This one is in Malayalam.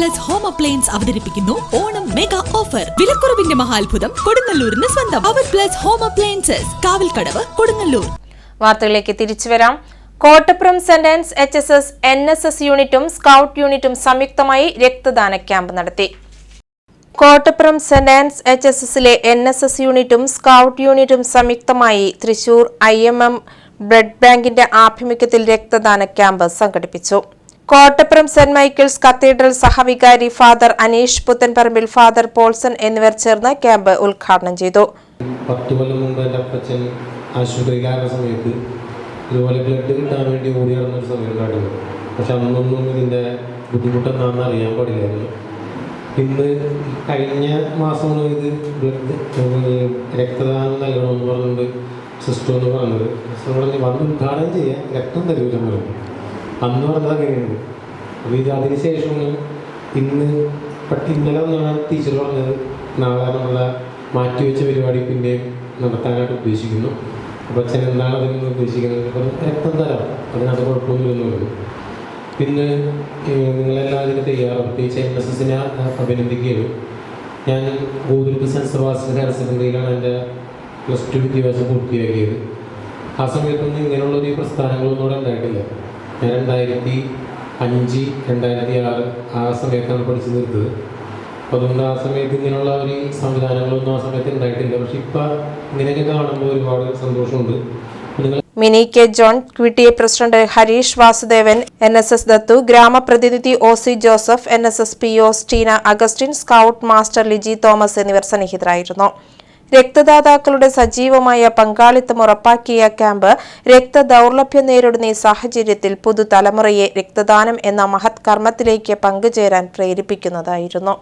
പ്ലസ് ഹോം അപ്ലയൻസ് അവതരിപ്പിക്കുന്നു. ഓണം മെഗാ ഓഫർ വിലക്കുറവിന്റെ മഹാത്ഭുതം കൊടുങ്ങല്ലൂരിന് സ്വന്തം. അവർ plus home appliances Kavalkadavu Kodungallur. വാർത്തകളിലേക്ക് തിരിച്ചു വരാം. Kottappuram sentence H S S N S S യൂണിറ്റും സ്കൗട്ട് യൂണിറ്റും സംയുക്തമായി രക്തദാന ക്യാമ്പ് നടത്തി. കോട്ടപ്പുറം സെന്റൻസ് എച്ച് എസ് എസിലെ എൻ എസ് എസ് യൂണിറ്റും സ്കൗട്ട് യൂണിറ്റും സംയുക്തമായി Thrissur I M M blood ബാങ്കിന്റെ ആഭിമുഖ്യത്തിൽ രക്തദാന ക്യാമ്പ് സംഘടിപ്പിച്ചു. കോട്ടപ്പുറം സെന്റ് മൈക്കിൾസ് കത്തീഡ്രൽ സഹവികാരി ഫാദർ അനീഷ് പുത്തൻപറമ്പിൽ ഫാദർ പോൾസൺ എന്നിവർ ചേർന്ന് ക്യാമ്പ് ഉദ്ഘാടനം ചെയ്തു. പത്ത് കൊല്ലം മുമ്പ് സമയത്ത് ഇതുപോലെ ബ്ലഡ് കിട്ടാൻ വേണ്ടി ഓടി നടന്നൊരു സമയം ഉണ്ടായിരുന്നു പക്ഷെ അന്നൊന്നും ഇതിന്റെ ബുദ്ധിമുട്ടെന്താണെന്ന് അറിയാൻ പാടില്ലായിരുന്നു. ഇന്ന് കഴിഞ്ഞ മാസമാണ് ഇത് രക്തദാനം നൽകണമെന്ന് പറഞ്ഞുകൊണ്ട് സിസ്റ്റർ എന്ന് പറഞ്ഞത്. സിസ്റ്റർ പറഞ്ഞ് വന്ന് ഉദ്ഘാടനം ചെയ്യാൻ രക്തം തരൂലെന്ന് പറഞ്ഞു. അന്ന് പറഞ്ഞത് അങ്ങനെയാണ് അപ്പോൾ ഇത് അതിനുശേഷമാണ് ഇന്ന് പട്ടി ഇന്നലെ ഒന്നാണ് ടീച്ചർ പറഞ്ഞത്. നാളെ നമ്മളെ മാറ്റിവെച്ച പരിപാടി പിന്നെ നടത്താനായിട്ട് ഉദ്ദേശിക്കുന്നു. അപ്പോൾ അച്ഛൻ എന്താണ് അതിൽ നിന്ന് ഉദ്ദേശിക്കുന്നത്? രക്തം തരാം. അതിനകത്ത് കുഴപ്പമൊന്നുമില്ലെന്ന് പറഞ്ഞു പിന്നെ നിങ്ങളെല്ലാം അതിന് തയ്യാറും പ്രത്യേകിച്ച് എൻ എസ് എസിനെ അഭിനന്ദിക്കുകയാണ്. ഞാൻ ഗോകുലത്ത് സെന്റ് സെബാസ്റ്റ്യൻ ഹയർ സെക്കൻഡറിയിലാണ് എന്റെ പ്ലസ് ടു വിദ്യാഭ്യാസം പൂർത്തിയാക്കിയത്. ആ സമയത്തൊന്നും ഇങ്ങനെയുള്ളൊരു പ്രസ്ഥാനങ്ങളൊന്നും ഇവിടെ ഉണ്ടായിട്ടില്ല. ഞാൻ രണ്ടായിരത്തി അഞ്ച് രണ്ടായിരത്തി ആറ് ആ സമയത്താണ് പഠിച്ചു തീർത്തത് അപ്പോൾ അതുകൊണ്ട് ആ സമയത്ത് ഇങ്ങനെയുള്ള ഒരു സംവിധാനങ്ങളൊന്നും ആ സമയത്ത് ഉണ്ടായിട്ടില്ല. പക്ഷെ ഇപ്പം ഇങ്ങനെയൊക്കെ കാണുമ്പോൾ ഒരുപാട് സന്തോഷമുണ്ട്. Mini K John ക്വിട്ടി president Harish Vasudevan N S S ദത്തു ഗ്രാമപ്രതിനിധി O C Joseph N S S P O Steena Augustine scout master Liji Thomas എന്നിവർ സന്നിഹിതരായിരുന്നു. രക്തദാതാക്കളുടെ സജീവമായ പങ്കാളിത്തം ഉറപ്പാക്കിയ ക്യാമ്പ് രക്തദൌർലഭ്യം നേരിടുന്ന ഈ സാഹചര്യത്തിൽ പുതുതലമുറയെ രക്തദാനം എന്ന മഹത് കർമ്മത്തിലേക്ക് പങ്കുചേരാൻ പ്രേരിപ്പിക്കുന്നതായിരുന്നു.